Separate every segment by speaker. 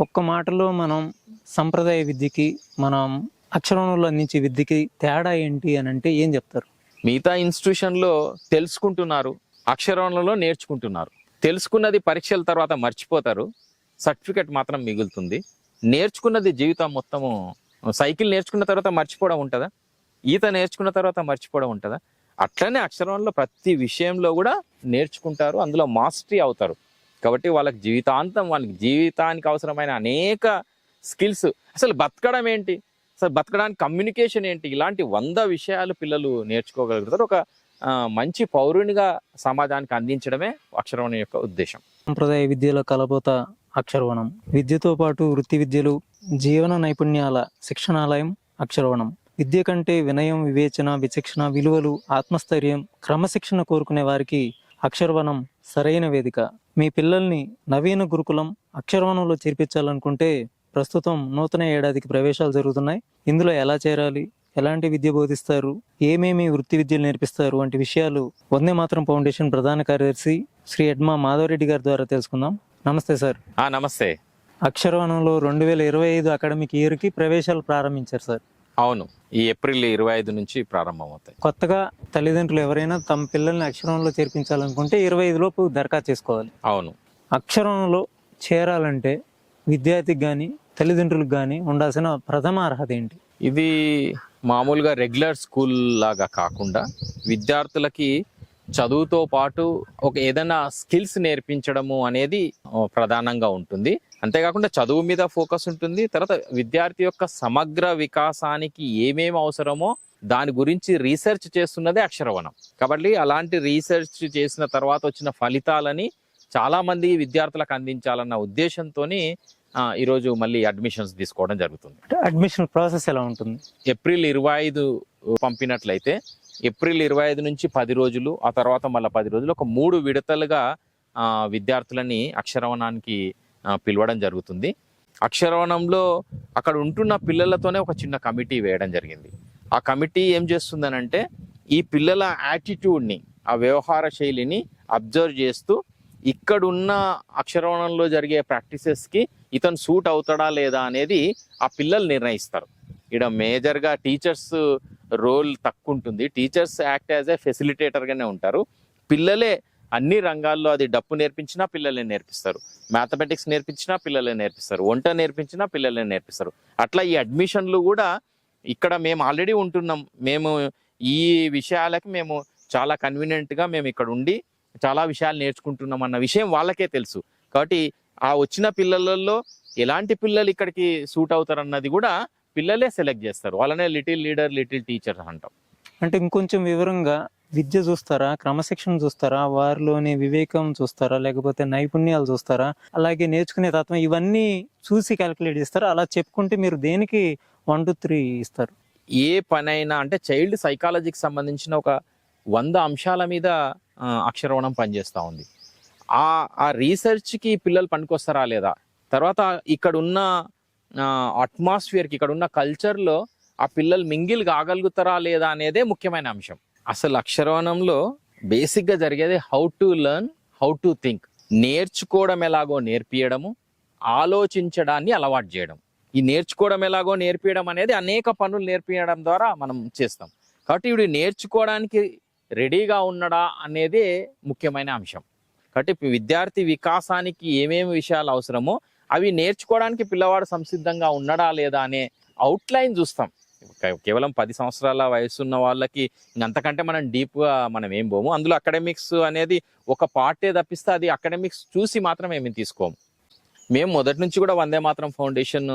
Speaker 1: ఒక్క మాటలో మనం సంప్రదాయ విద్యకి మనం అక్షరంలో అందించే విద్యకి తేడా ఏంటి అని అంటే ఏం చెప్తారు?
Speaker 2: మిగతా ఇన్స్టిట్యూషన్లో తెలుసుకుంటున్నారు అక్షరంలో నేర్చుకుంటున్నారు. తెలుసుకున్నది పరీక్షల తర్వాత మర్చిపోతారు సర్టిఫికెట్ మాత్రం మిగులుతుంది. నేర్చుకున్నది జీవితం మొత్తము సైకిల్ నేర్చుకున్న తర్వాత మర్చిపోవడం ఉంటుందా? ఈత నేర్చుకున్న తర్వాత మర్చిపోవడం ఉంటుందా? అట్లనే అక్షరంలో ప్రతి విషయంలో కూడా నేర్చుకుంటారు అందులో మాస్టరీ అవుతారు. కాబట్టి వాళ్ళకి జీవితాంతం వాళ్ళకి జీవితానికి అవసరమైన అనేక స్కిల్స్. అసలు బతకడం ఏంటి? అసలు బతకడానికి కమ్యూనికేషన్ ఏంటి? ఇలాంటి వంద విషయాలు పిల్లలు నేర్చుకోగలుగుతారు. ఒక మంచి పౌరునిగా సమాజానికి అందించడమే అక్షరవణం యొక్క ఉద్దేశం.
Speaker 1: సంప్రదాయ విద్యల కలబోత అక్షరవణం. విద్యతో పాటు వృత్తి విద్యలు జీవన నైపుణ్యాల శిక్షణాలయం అక్షరవణం. విద్య కంటే వినయం వివేచన విచక్షణ విలువలు ఆత్మస్థైర్యం క్రమశిక్షణ కోరుకునే వారికి అక్షరవనం సరైన వేదిక. మీ పిల్లల్ని నవీన గురుకులం అక్షరవనంలో చేర్పించాలనుకుంటే ప్రస్తుతం నూతన ఏడాదికి ప్రవేశాలు జరుగుతున్నాయి. ఇందులో ఎలా చేరాలి? ఎలాంటి విద్య బోధిస్తారు? ఏమేమి వృత్తి విద్యలు నేర్పిస్తారు? వంటి విషయాలు వందే మాత్రం ఫౌండేషన్ ప్రధాన కార్యదర్శి శ్రీ ఎడ్మా మాధవరెడ్డి గారి ద్వారా తెలుసుకుందాం. నమస్తే సార్.
Speaker 2: నమస్తే.
Speaker 1: అక్షరవనంలో రెండు వేల ఇరవై ఐదు అకాడమిక్ ఇయర్కి ప్రవేశాలు ప్రారంభించారు సార్.
Speaker 2: అవును. ఈ ఏప్రిల్ ఇరవై ఐదు నుంచి ప్రారంభమవుతాయి.
Speaker 1: కొత్తగా తల్లిదండ్రులు ఎవరైనా తమ పిల్లల్ని అక్షరంలో చేర్పించాలనుకుంటే ఇరవై ఐదు లోపు దరఖాస్తు చేసుకోవాలి.
Speaker 2: అవును.
Speaker 1: అక్షరంలో చేరాలంటే విద్యార్థికి కానీ తల్లిదండ్రులకు కానీ ఉండాల్సిన ప్రథమ అర్హత ఏంటి?
Speaker 2: ఇది మామూలుగా రెగ్యులర్ స్కూల్ లాగా కాకుండా విద్యార్థులకి చదువుతో పాటు ఒక ఏదైనా స్కిల్స్ నేర్పించడము అనేది ప్రధానంగా ఉంటుంది. అంతేకాకుండా చదువు మీద ఫోకస్ ఉంటుంది. తర్వాత విద్యార్థి యొక్క సమగ్ర వికాసానికి ఏమేమి అవసరమో దాని గురించి రీసెర్చ్ చేస్తున్నదే అక్షరవనం. కాబట్టి అలాంటి రీసెర్చ్ చేసిన తర్వాత వచ్చిన ఫలితాలని చాలా మంది విద్యార్థులకు అందించాలన్న ఉద్దేశంతోని ఆ, ఈరోజు మళ్ళీ అడ్మిషన్స్ తీసుకోవడం జరుగుతుంది.
Speaker 1: అడ్మిషన్ ప్రాసెస్ ఎలా ఉంటుంది?
Speaker 2: ఏప్రిల్ ఇరవై ఐదు పంపినట్లయితే ఏప్రిల్ ఇరవై ఐదు నుంచి పది రోజులు ఆ తర్వాత మళ్ళీ పది రోజులు ఒక మూడు విడతలుగా విద్యార్థులని అక్షరవనానికి పిలవడం జరుగుతుంది. అక్షరవనంలో అక్కడ ఉంటున్న పిల్లలతోనే ఒక చిన్న కమిటీ వేయడం జరిగింది. ఆ కమిటీ ఏం చేస్తుందనంటే ఈ పిల్లల యాటిట్యూడ్ని ఆ వ్యవహార శైలిని అబ్జర్వ్ చేస్తూ ఇక్కడున్న అక్షరవణంలో జరిగే ప్రాక్టీసెస్కి ఇతను సూట్ అవుతాడా లేదా అనేది ఆ పిల్లలు నిర్ణయిస్తారు. ఇక్కడ మేజర్గా టీచర్స్ రోల్ తక్కువ ఉంటుంది. టీచర్స్ యాక్ట్ యాజ్ ఏ ఫెసిలిటేటర్గానే ఉంటారు. పిల్లలే అన్ని రంగాల్లో అది డప్పు నేర్పించినా పిల్లలే నేర్పిస్తారు. మ్యాథమెటిక్స్ నేర్పించినా పిల్లలే నేర్పిస్తారు. వంట నేర్పించినా పిల్లలే నేర్పిస్తారు. అట్లా ఈ అడ్మిషన్లు కూడా ఇక్కడ మేము ఆల్రెడీ ఉంటున్నాం. మేము ఈ విషయాలకి మేము చాలా కన్వీనియంట్గా మేము ఇక్కడ ఉండి చాలా విషయాలు నేర్చుకుంటున్నాం అన్న విషయం వాళ్ళకే తెలుసు. కాబట్టి ఆ వచ్చిన పిల్లలలో ఎలాంటి పిల్లలు ఇక్కడికి సూట్ అవుతారన్నది కూడా పిల్లలే సెలెక్ట్ చేస్తారు. వాళ్ళనే లిటిల్ లీడర్ లిటిల్ టీచర్ అంటాం.
Speaker 1: అంటే ఇంకొంచెం వివరంగా విద్య చూస్తారా? క్రమశిక్షణ చూస్తారా? వారిలోని వివేకం చూస్తారా? లేకపోతే నైపుణ్యాలు చూస్తారా? అలాగే నేర్చుకునే తత్వం ఇవన్నీ చూసి క్యాలిక్యులేట్ చేస్తారా? అలా చెప్పుకుంటే మీరు దేనికి వన్ టూ త్రీ ఇస్తారు?
Speaker 2: ఏ పనైనా అంటే చైల్డ్ సైకాలజీకి సంబంధించిన ఒక వంద అంశాల మీద అక్షరవణం పనిచేస్తూ ఉంది. ఆ ఆ రీసెర్చ్కి పిల్లలు పనికొస్తారా లేదా? తర్వాత ఇక్కడ ఉన్న అట్మాస్ఫియర్కి ఇక్కడున్న కల్చర్లో ఆ పిల్లలు మింగిల్ కాగలుగుతారా లేదా అనేదే ముఖ్యమైన అంశం. అసలు అక్షరవనంలో బేసిక్గా జరిగేది how to learn how to think నేర్చుకోవడం ఎలాగో నేర్పియడము ఆలోచించడాన్ని అలవాటు చేయడం. ఈ నేర్చుకోవడం ఎలాగో నేర్పించడం అనేది అనేక పనులు నేర్పించడం ద్వారా మనం చేస్తాం. కాబట్టి ఇవి నేర్చుకోవడానికి రెడీగా ఉన్నాడా అనేదే ముఖ్యమైన అంశం. కాబట్టి విద్యార్థి వికాసానికి ఏమేమి విషయాలు అవసరమో అవి నేర్చుకోవడానికి పిల్లవాడు సంసిద్ధంగా ఉన్నాడా లేదా అనే అవుట్లైన్ చూస్తాం. కేవలం పది సంవత్సరాల వయసు ఉన్న వాళ్ళకి అంతకంటే మనం డీప్గా మనం ఏం పోము అందులో అకాడమిక్స్ అనేది ఒక పార్టే తప్పిస్తే అది అకాడమిక్స్ చూసి మాత్రం ఏమి తీసుకోము. మేము మొదటి నుంచి కూడా వందే మాత్రం ఫౌండేషన్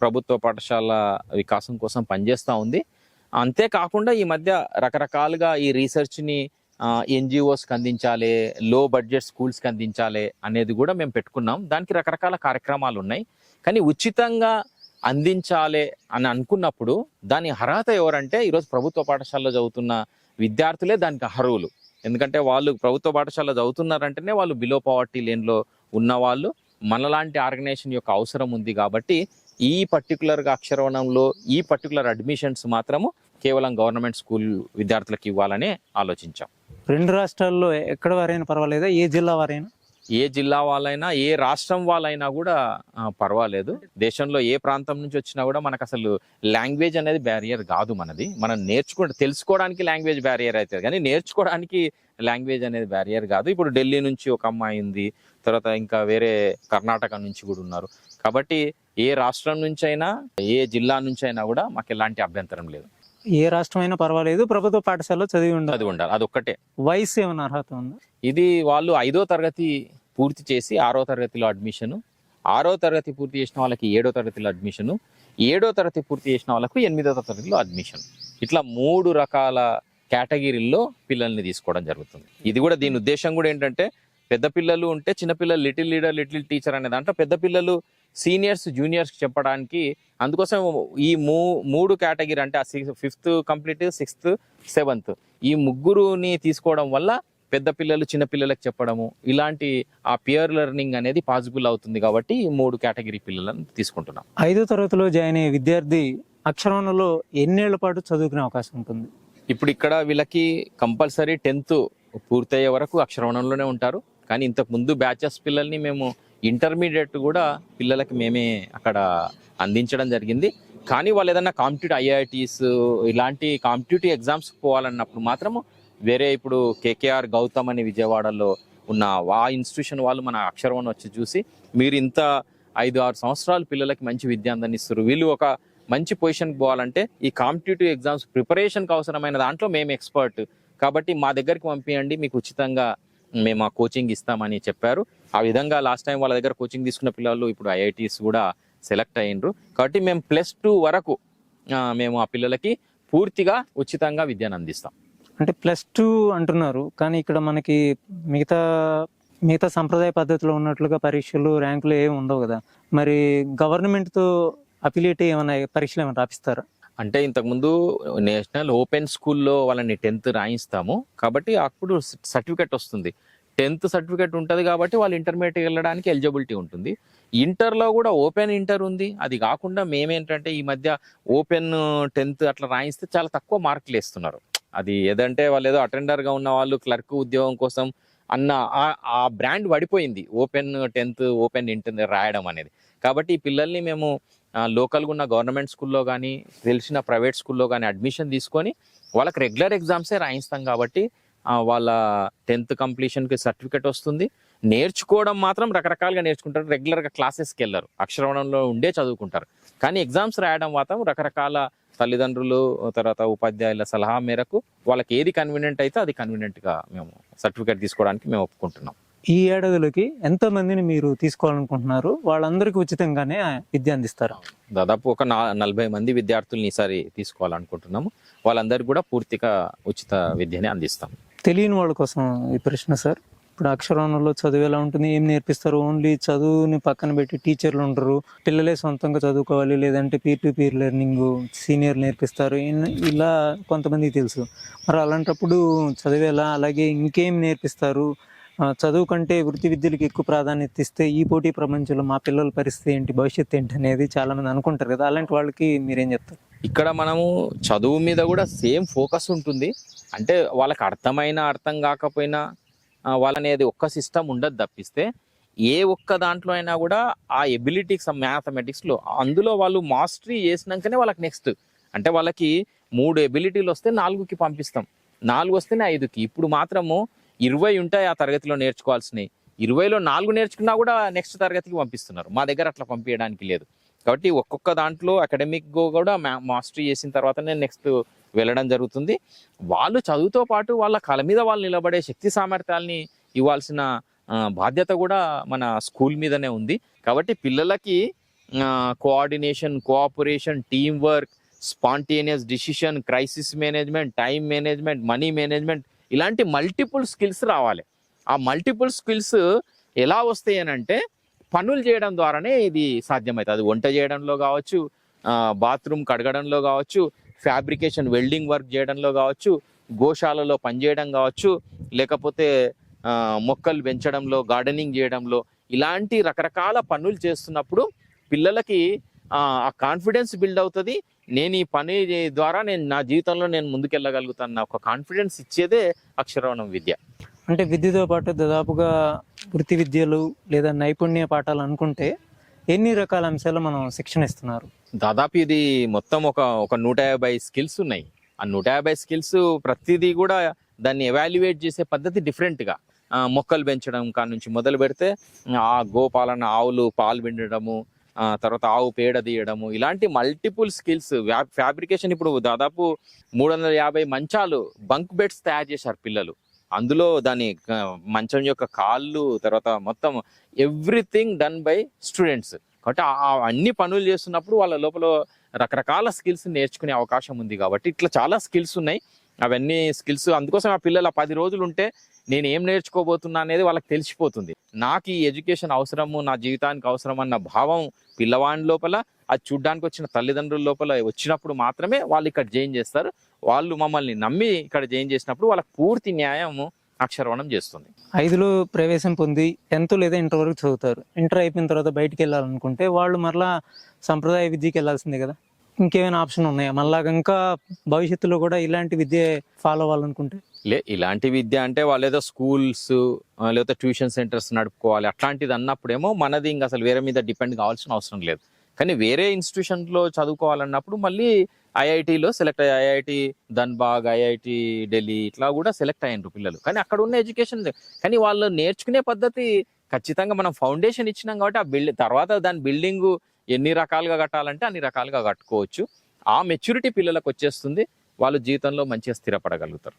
Speaker 2: ప్రభుత్వ పాఠశాల వికాసం కోసం పనిచేస్తూ ఉంది. అంతేకాకుండా ఈ మధ్య రకరకాలుగా ఈ రీసెర్చ్ని ఎన్జిఓస్కి అందించాలి లో బడ్జెట్ స్కూల్స్కి అందించాలి అనేది కూడా మేము పెట్టుకున్నాం. దానికి రకరకాల కార్యక్రమాలు ఉన్నాయి. కానీ ఉచితంగా అందించాలి అని అనుకున్నప్పుడు దాని అర్హత ఎవరంటే ఈరోజు ప్రభుత్వ పాఠశాలలో చదువుతున్న విద్యార్థులే దానికి అర్హులు. ఎందుకంటే వాళ్ళు ప్రభుత్వ పాఠశాల చదువుతున్నారంటేనే వాళ్ళు బిలో పవర్టీ లేన్లో ఉన్న వాళ్ళు మనలాంటి ఆర్గనైజేషన్ యొక్క అవసరం ఉంది కాబట్టి ఈ పర్టికులర్గా అక్షరవణంలో ఈ పర్టికులర్ అడ్మిషన్స్ మాత్రము కేవలం గవర్నమెంట్ స్కూల్ విద్యార్థులకు ఇవ్వాలని ఆలోచించాం.
Speaker 1: రెండు రాష్ట్రాల్లో ఎక్కడ వారైనా పర్వాలేదా? ఏ జిల్లా వారైనా?
Speaker 2: ఏ జిల్లా వాళ్ళైనా ఏ రాష్ట్రం వాళ్ళైనా కూడా పర్వాలేదు. దేశంలో ఏ ప్రాంతం నుంచి వచ్చినా కూడా మనకు అసలు లాంగ్వేజ్ అనేది బ్యారియర్ కాదు మనది. మనం నేర్చుకుంటే తెలుసుకోవడానికి లాంగ్వేజ్ బ్యారియర్ అవుతుంది కానీ నేర్చుకోవడానికి లాంగ్వేజ్ అనేది బ్యారియర్ కాదు. ఇప్పుడు ఢిల్లీ నుంచి ఒక అమ్మాయి ఉంది. తర్వాత ఇంకా వేరే కర్ణాటక నుంచి కూడా ఉన్నారు. కాబట్టి ఏ రాష్ట్రం నుంచి అయినా ఏ జిల్లా నుంచి అయినా కూడా మాకు ఎలాంటి అభ్యంతరం లేదు.
Speaker 1: ఏ రాష్ట్రం అయినా పర్వాలేదు. ప్రభుత్వ పాఠశాలలో చదివి ఉండాలి.
Speaker 2: అది ఉండాలి. అదొక్కటే.
Speaker 1: వయసు ఏమైనా అర్హత ఉందా?
Speaker 2: ఇది వాళ్ళు ఐదో తరగతి పూర్తి చేసి ఆరో తరగతిలో అడ్మిషన్. ఆరో తరగతి పూర్తి చేసిన వాళ్ళకి ఏడో తరగతిలో అడ్మిషన్. ఏడో తరగతి పూర్తి చేసిన వాళ్ళకు ఎనిమిదో తరగతిలో అడ్మిషన్. ఇట్లా మూడు రకాల కేటగిరీల్లో పిల్లల్ని తీసుకోవడం జరుగుతుంది. ఇది కూడా దీని ఉద్దేశం కూడా ఏంటంటే పెద్ద పిల్లలు ఉంటే చిన్నపిల్లలు లిటిల్ లీడర్ లిటిల్ టీచర్ అనే దాంట్లో పెద్ద పిల్లలు సీనియర్స్ జూనియర్స్ చెప్పడానికి అందుకోసం ఈ మూ మూడు కేటగిరీ అంటే ఆ ఫిఫ్త్ కంప్లీట్ సిక్స్త్ సెవెంత్ ఈ ముగ్గురుని తీసుకోవడం వల్ల పెద్ద పిల్లలు చిన్న పిల్లలకు చెప్పడము ఇలాంటి ఆ పియర్ లెర్నింగ్ అనేది పాసిబుల్ అవుతుంది కాబట్టి మూడు కేటగిరీ పిల్లలను తీసుకుంటున్నాం.
Speaker 1: ఐదో తరగతిలో జాయిన్ అయ్యే విద్యార్థి అక్షరంలో ఎన్నేళ్ళ పాటు చదువుకునే అవకాశం ఉంటుంది?
Speaker 2: ఇప్పుడు ఇక్కడ వీళ్ళకి కంపల్సరీ టెన్త్ పూర్తయ్యే వరకు అక్షరవణంలోనే ఉంటారు. కానీ ఇంతకు ముందు బ్యాచెస్ పిల్లల్ని మేము ఇంటర్మీడియట్ కూడా పిల్లలకి మేమే అక్కడ అందించడం జరిగింది. కానీ వాళ్ళు ఏదైనా కాంపిటేటివ్ ఐఐటీస్ ఇలాంటి కాంపిటేటివ్ ఎగ్జామ్స్ పోవాలన్నప్పుడు మాత్రము వేరే ఇప్పుడు కేకేఆర్ గౌతమ్ అని విజయవాడలో ఉన్న ఆ ఇన్స్టిట్యూషన్ వాళ్ళు మన అక్షరవణ వచ్చి చూసి మీరు ఇంత ఐదు ఆరు సంవత్సరాలు పిల్లలకి మంచి విద్య అందిస్తారు వీళ్ళు ఒక మంచి పొజిషన్కి పోవాలంటే ఈ కాంపిటేటివ్ ఎగ్జామ్స్ ప్రిపరేషన్కి అవసరమైన దాంట్లో మేము ఎక్స్పర్ట్ కాబట్టి మా దగ్గరికి పంపించండి మీకు ఉచితంగా మేము ఆ కోచింగ్ ఇస్తామని చెప్పారు. ఆ విధంగా లాస్ట్ టైం వాళ్ళ దగ్గర కోచింగ్ తీసుకున్న పిల్లలు ఇప్పుడు ఐఐటీస్ కూడా సెలెక్ట్ అయ్యిండ్రు కాబట్టి మేము ప్లస్ టూ వరకు మేము ఆ పిల్లలకి పూర్తిగా ఉచితంగా విద్యను అందిస్తాం.
Speaker 1: అంటే ప్లస్ టూ అంటున్నారు. కానీ ఇక్కడ మనకి మిగతా మిగతా సంప్రదాయ పద్ధతిలో ఉన్నట్లుగా పరీక్షలు ర్యాంకులు ఏమి ఉండవు కదా. మరి గవర్నమెంట్తో అఫిలియేట్ ఏమైనా పరీక్షలు ఏమైనా రాపిస్తారా?
Speaker 2: అంటే ఇంతకుముందు నేషనల్ ఓపెన్ స్కూల్లో వాళ్ళని టెన్త్ రాయిస్తాము. కాబట్టి అప్పుడు సర్టిఫికెట్ వస్తుంది. టెన్త్ సర్టిఫికెట్ ఉంటుంది కాబట్టి వాళ్ళు ఇంటర్మీడియట్ వెళ్ళడానికి ఎలిజిబిలిటీ ఉంటుంది. ఇంటర్లో కూడా ఓపెన్ ఇంటర్ ఉంది. అది కాకుండా మేమేంటంటే ఈ మధ్య ఓపెన్ టెన్త్ అట్లా రాయిస్తే చాలా తక్కువ మార్కులు వేస్తున్నారు. అది ఏదంటే వాళ్ళు ఏదో అటెండర్గా ఉన్న వాళ్ళు క్లర్క్ ఉద్యోగం కోసం అన్న ఆ- బ్రాండ్ పడిపోయింది. ఓపెన్ టెన్త్ ఓపెన్ ఇంటర్ రాయడం అనేది. కాబట్టి ఈ పిల్లల్ని మేము లోకల్గా ఉన్న గవర్నమెంట్ స్కూల్లో కానీ తెలిసిన ప్రైవేట్ స్కూల్లో కానీ అడ్మిషన్ తీసుకొని వాళ్ళకి రెగ్యులర్ ఎగ్జామ్సే రాయిస్తాం కాబట్టి వాళ్ళ టెన్త్ కంప్లీషన్కి సర్టిఫికెట్ వస్తుంది. నేర్చుకోవడం మాత్రం రకరకాలుగా నేర్చుకుంటారు. రెగ్యులర్గా క్లాసెస్కి వెళ్ళరు అక్షరవణంలో ఉండే చదువుకుంటారు. కానీ ఎగ్జామ్స్ రాయడం మాత్రం రకరకాల తల్లిదండ్రులు తర్వాత ఉపాధ్యాయుల సలహా మేరకు వాళ్ళకి ఏది కన్వీనియంట్ అయితే అది కన్వీనియంట్గా మేము సర్టిఫికేట్ తీసుకోవడానికి మేము ఒప్పుకుంటున్నాం.
Speaker 1: ఈ ఏడాదిలోకి ఎంత మందిని మీరు తీసుకోవాలనుకుంటున్నారు? వాళ్ళందరికీ ఉచితంగానే విద్య అందిస్తారు?
Speaker 2: దాదాపు ఒక నలభై మంది విద్యార్థుల్ని ఈసారి తీసుకోవాలనుకుంటున్నాము. వాళ్ళందరికీ కూడా పూర్తిగా ఉచిత విద్యని అందిస్తాం.
Speaker 1: తెలియని వాళ్ళ కోసం ఈ ప్రశ్న సార్. ఇప్పుడు అక్షరంలో చదువు ఎలా ఉంటుంది? ఏం నేర్పిస్తారు? ఓన్లీ చదువుని పక్కన పెట్టి టీచర్లు ఉండరు పిల్లలే సొంతంగా చదువుకోవాలి లేదంటే peer to peer learning senior నేర్పిస్తారు. ఇలా కొంతమందికి తెలుసు. మరి అలాంటప్పుడు చదువు ఎలా? అలాగే ఇంకేం నేర్పిస్తారు? చదువు కంటే వృత్తి విద్యలకు ఎక్కువ ప్రాధాన్యత ఇస్తే ఈ పోటీ ప్రపంచంలో మా పిల్లల పరిస్థితి ఏంటి? భవిష్యత్తు ఏంటి అనేది చాలామంది అనుకుంటారు కదా. అలాంటి వాళ్ళకి మీరేం చెప్తారు?
Speaker 2: ఇక్కడ మనము చదువు మీద కూడా సేమ్ ఫోకస్ ఉంటుంది. అంటే వాళ్ళకి అర్థమైనా అర్థం కాకపోయినా వాళ్ళనేది ఒక్క సిస్టమ్ ఉండదు తప్పిస్తే ఏ ఒక్క దాంట్లో అయినా కూడా ఆ ఎబిలిటీస్ మ్యాథమెటిక్స్లో అందులో వాళ్ళు మాస్టరీ చేసినాకనే వాళ్ళకి నెక్స్ట్ అంటే వాళ్ళకి మూడు ఎబిలిటీలు వస్తే నాలుగుకి పంపిస్తాం. నాలుగు వస్తేనే ఐదుకి. ఇప్పుడు మాత్రము ఇరవై ఉంటాయి ఆ తరగతిలో నేర్చుకోవాల్సినవి. ఇరవైలో నాలుగు నేర్చుకున్నా కూడా నెక్స్ట్ తరగతికి పంపిస్తున్నారు. మా దగ్గర అట్లా పంపించడానికి లేదు. కాబట్టి ఒక్కొక్క దాంట్లో అకాడమిక్ కూడా మా- మాస్టరీ చేసిన తర్వాతనే నెక్స్ట్ వెళ్ళడం జరుగుతుంది. వాళ్ళు చదువుతో పాటు వాళ్ళ కళ మీద వాళ్ళు నిలబడే శక్తి సామర్థ్యాల్ని ఇవ్వాల్సిన బాధ్యత కూడా మన స్కూల్ మీదనే ఉంది. కాబట్టి పిల్లలకి coordination cooperation team work spontaneous decision crisis management time management money management ఇలాంటి మల్టిపుల్ స్కిల్స్ రావాలి. ఆ మల్టిపుల్ స్కిల్స్ ఎలా వస్తాయి అని అంటే పనులు చేయడం ద్వారానే ఇది సాధ్యమవుతుంది. అది వంట చేయడంలో కావచ్చు బాత్రూమ్ కడగడంలో కావచ్చు ఫ్యాబ్రికేషన్ వెల్డింగ్ వర్క్ చేయడంలో కావచ్చు గోశాలలో పనిచేయడం కావచ్చు లేకపోతే మొక్కలు పెంచడంలో గార్డెనింగ్ చేయడంలో ఇలాంటి రకరకాల పనులు చేస్తున్నప్పుడు పిల్లలకి ఆ కాన్ఫిడెన్స్ బిల్డ్ అవుతుంది. నేను ఈ పని ద్వారా నేను నా జీవితంలో నేను ముందుకెళ్ళగలుగుతాను ఒక కాన్ఫిడెన్స్ ఇచ్చేదే అక్షరవణం విద్య.
Speaker 1: అంటే విద్యతో పాటు దాదాపుగా వృత్తి విద్యలు లేదా నైపుణ్య పాఠాలు అనుకుంటే ఎన్ని రకాల అంశాలు మనం శిక్షణ ఇస్తున్నారు
Speaker 2: దాదాపు ఇది మొత్తం ఒక ఒక నూట యాభై స్కిల్స్ ఉన్నాయి. ఆ నూట యాభై స్కిల్స్ ప్రతిదీ కూడా దాన్ని ఎవాల్యుయేట్ చేసే పద్ధతి డిఫరెంట్గా మొక్కలు పెంచడం కాడ నుంచి మొదలు పెడితే ఆ గోపాలన ఆవులు పాలు పిండడము తర్వాత ఆవు పేడ తీయడము ఇలాంటి మల్టిపుల్ స్కిల్స్ ఫ్యాబ్రికేషన్ ఇప్పుడు దాదాపు మూడు వందల యాభై మంచాలు బంక్ బెడ్స్ తయారు చేశారు పిల్లలు. అందులో దాని మంచం యొక్క కాళ్ళు తర్వాత మొత్తం ఎవ్రీథింగ్ డన్ బై స్టూడెంట్స్ కాబట్టి అన్ని పనులు చేస్తున్నప్పుడు వాళ్ళ లోపల రకరకాల స్కిల్స్ నేర్చుకునే అవకాశం ఉంది కాబట్టి ఇట్లా చాలా స్కిల్స్ ఉన్నాయి. అవన్నీ స్కిల్స్ అందుకోసం ఆ పిల్లలు పది రోజులు ఉంటే నేను ఏం నేర్చుకోబోతున్నా అనేది వాళ్ళకి తెలిసిపోతుంది. నాకు ఈ ఎడ్యుకేషన్ అవసరము నా జీవితానికి అవసరం అన్న భావం పిల్లవాడి లోపల అది చూడ్డానికి వచ్చిన తల్లిదండ్రుల లోపల వచ్చినప్పుడు మాత్రమే వాళ్ళు ఇక్కడ జాయిన్ చేస్తారు. వాళ్ళు మమ్మల్ని నమ్మి ఇక్కడ జాయిన్ చేసినప్పుడు వాళ్ళకి పూర్తి న్యాయము అక్షరవణం చేస్తుంది.
Speaker 1: ఐదులో ప్రవేశం పొంది టెన్త్ లేదా ఇంటర్ వరకు చదువుతారు. ఇంటర్ అయిపోయిన తర్వాత బయటికి వెళ్ళాలనుకుంటే వాళ్ళు మరలా సంప్రదాయ విద్యకి వెళ్ళాల్సిందే కదా. ఇంకేమైనా ఆప్షన్ ఉన్నాయా? మళ్ళా ఇంకా భవిష్యత్తులో కూడా ఇలాంటి విద్య ఫాలో అవ్వాలనుకుంటే?
Speaker 2: లే ఇలాంటి విద్య అంటే వాళ్ళు ఏదో స్కూల్స్ లేకపోతే ట్యూషన్ సెంటర్స్ నడుపుకోవాలి అట్లాంటిది అన్నప్పుడేమో మనది ఇంకా అసలు వేరే మీద డిపెండ్ కావాల్సిన అవసరం లేదు. కానీ వేరే ఇన్స్టిట్యూషన్లో చదువుకోవాలన్నప్పుడు మళ్ళీ ఐఐటిలో సెలెక్ట్ అయ్యి ఐఐటి ధన్బాగ్ ఐఐటి ఢిల్లీ ఇట్లా కూడా సెలెక్ట్ అయ్యారు పిల్లలు. కానీ అక్కడ ఉన్న ఎడ్యుకేషన్ కానీ వాళ్ళు నేర్చుకునే పద్ధతి ఖచ్చితంగా మనం ఫౌండేషన్ ఇచ్చినాం కాబట్టి ఆ బిల్డ్ తర్వాత దాని బిల్డింగ్ ఎన్ని రకాలుగా కట్టాలంటే అన్ని రకాలుగా కట్టుకోవచ్చు. ఆ మెచ్యూరిటీ పిల్లలకు వచ్చేస్తుంది. వాళ్ళు జీవితంలో మంచిగా స్థిరపడగలుగుతారు.